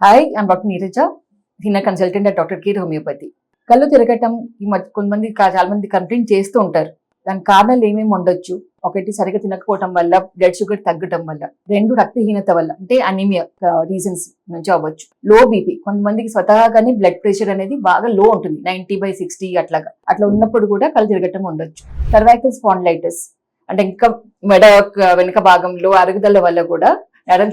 Hi I'm doctor Neeraja Heena consultant and doctor care homeopathy కళ్ళు తిరగటం ఈ మధ్య కొంతమంది చాలా మంది కంప్లైంట్ చేస్తూ ఉంటారు. దానికి కారణాలు ఏమేమి ఉండొచ్చు? ఒకటి సరిగా తినకపోవటం వల్ల బ్లడ్ షుగర్ తగ్గటం వల్ల రెండు రక్తహీనత వల్ల అంటే అనీమియా రీజన్స్ నుంచి అవ్వచ్చు. లో బీపీ కొంతమందికి స్వతహాగానే బ్లడ్ ప్రెషర్ అనేది బాగా లో ఉంటుంది. నైన్టీ బై సిక్స్టీ అట్లాగా. అట్లా ఉన్నప్పుడు కూడా కళ్ళు తిరగటం ఉండొచ్చు. సర్వైకల్ స్పాండ్లైటిస్ అంటే ఇంకా మెడ వెనుక భాగంలో అరుగుదల వల్ల కూడా నరం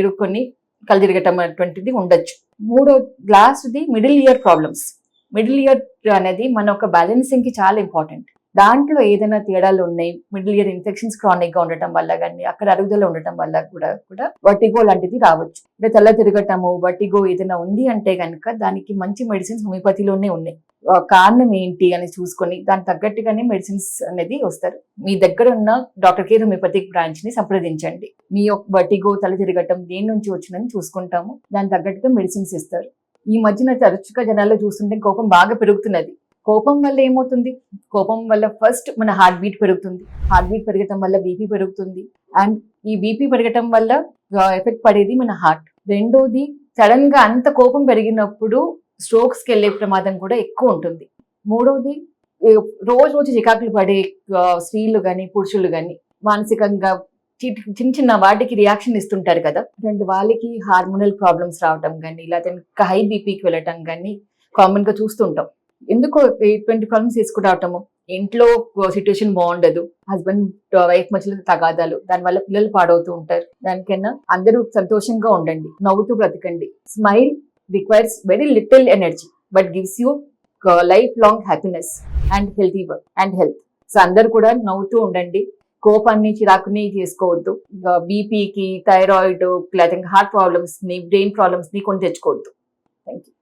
ఇరుక్కొని కళ్ళు తిరగటం అటువంటిది ఉండొచ్చు. మూడో లాస్ట్ది middle ear problems middle ear అనేది మన ఒక బ్యాలెన్సింగ్కి చాలా ఇంపార్టెంట్ దాంట్లో ఏదైనా తేడాలు ఉన్నాయి మిడిల్ ఇయర్ ఇన్ఫెక్షన్స్ క్రానిక్గా ఉండటం వల్ల కానీ అక్కడ అరుగుదల ఉండటం వల్ల కూడా కూడా వటిగో లాంటిది రావచ్చు. అంటే తెల్ల తిరగటము వటిగో ఏదైనా ఉంది అంటే కనుక దానికి మంచి మెడిసిన్స్ హోమియోపతిలోనే ఉన్నాయి. కారణం ఏంటి అని చూసుకొని దానికి తగ్గట్టుగానే మెడిసిన్స్ అనేది వస్తారు. మీ దగ్గర ఉన్న డాక్టర్ కేర్ హోమియోపతిక్ బ్రాంచ్ని సంప్రదించండి. మీ యొక్క వటిగో తల తిరగటం దేని నుంచి వచ్చిందని చూసుకుంటాము. దాని తగ్గట్టుగా మెడిసిన్స్ ఇస్తారు. ఈ మధ్యన తరచుగా జనాల్లో చూస్తుంటే కోపం బాగా పెరుగుతున్నది. కోపం వల్ల ఏమవుతుంది? కోపం వల్ల ఫస్ట్ మన హార్ట్ బీట్ పెరుగుతుంది. హార్ట్ బీట్ పెరగటం వల్ల బీపీ పెరుగుతుంది. అండ్ ఈ బీపీ పెరగటం వల్ల ఎఫెక్ట్ పడేది మన హార్ట్ రెండోది సడన్గా అంత కోపం పెరిగినప్పుడు స్ట్రోక్స్కి వెళ్ళే ప్రమాదం కూడా ఎక్కువ ఉంటుంది. మూడోది రోజు రోజు చికాకులు పడే స్త్రీలు కానీ పురుషులు కానీ మానసికంగా చిన్న చిన్న వాటికి రియాక్షన్ ఇస్తుంటారు కదా. అటువంటి వాళ్ళకి హార్మోనల్ ప్రాబ్లమ్స్ రావటం కానీ లేకపోతే హై బీపీకి వెళ్ళటం కానీ కామన్గా చూస్తుంటాం. ఎందుకు ఇటువంటి ప్రాబ్లమ్స్ తీసుకురావటము ఇంట్లో సిచ్యువేషన్ బాగుండదు. హస్బెండ్ వైఫ్ మధ్యలో తగాదాలు దానివల్ల పిల్లలు పాడవుతూ ఉంటారు. దానికన్నా అందరూ సంతోషంగా ఉండండి. నవ్వుతూ బ్రతకండి. Smile requires very little energy but gives you life long happiness and healthy work and health so అందరు కూడా నవ్వుతూ ఉండండి. కోపాన్ని చిరాకుని చేసుకోవద్దు బీపీకి థైరాయిడ్ లేకపోతే హార్ట్ ప్రాబ్లమ్స్ని బ్రెయిన్ ప్రాబ్లమ్స్ని కొని తెచ్చుకోవద్దు. Thank you